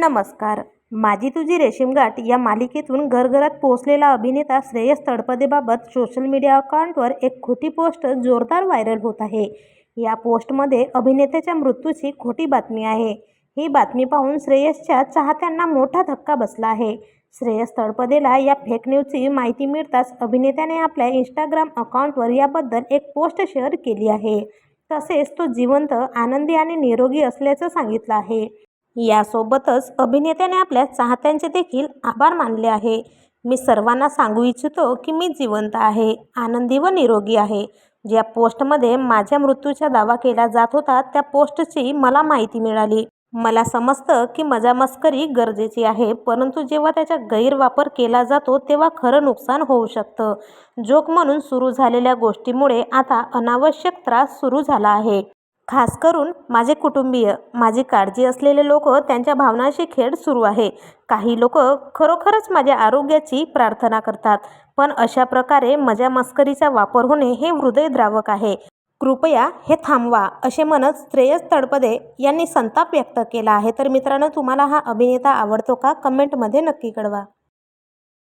नमस्कार. माझी तुझी रेशीमगाठ या मालिकेतून घरघरात पोहोचलेला अभिनेता श्रेयस तळपदेबाबत सोशल मीडिया अकाउंटवर एक खोटी पोस्ट जोरदार व्हायरल होत आहे. या पोस्टमध्ये अभिनेत्याच्या मृत्यूची खोटी बातमी आहे. ही बातमी पाहून श्रेयसच्या चाहत्यांना मोठा धक्का बसला आहे. श्रेयस तळपदेला या फेक न्यूजची माहिती मिळताच अभिनेत्याने आपल्या इंस्टाग्राम अकाउंटवर याबद्दल एक पोस्ट शेअर केली आहे. तसेच तो जिवंत आनंदी आणि निरोगी असल्याचं सांगितलं आहे. यासोबतच अभिनेत्याने आपल्या चाहत्यांचे देखील आभार मानले आहे. मी सर्वांना सांगू इच्छितो की मी जिवंत आहे आनंदी व निरोगी आहे. ज्या पोस्टमध्ये माझ्या मृत्यूचा दावा केला जात होता त्या पोस्टची मला माहिती मिळाली. मला समजतं की मजामस्करी गरजेची आहे परंतु जेव्हा त्याचा गैरवापर केला जातो तेव्हा खरं नुकसान होऊ शकतं. जोक म्हणून सुरू झालेल्या गोष्टीमुळे आता अनावश्यक त्रास सुरू झाला आहे. खास करून माझे कुटुंबीय माझी काळजी असलेले लोक त्यांच्या भावनांशी खेळ सुरू आहे. काही लोक खरोखरच माझ्या आरोग्याची प्रार्थना करतात पण अशा प्रकारे मजा मस्करीचा वापर होणे हे हृदयद्रावक आहे. कृपया हे थांबवा असे म्हणत श्रेयस तळपदे यांनी संताप व्यक्त केला आहे. तर मित्रांनो तुम्हाला हा अभिनेता आवडतो का? कमेंटमध्ये नक्की कळवा.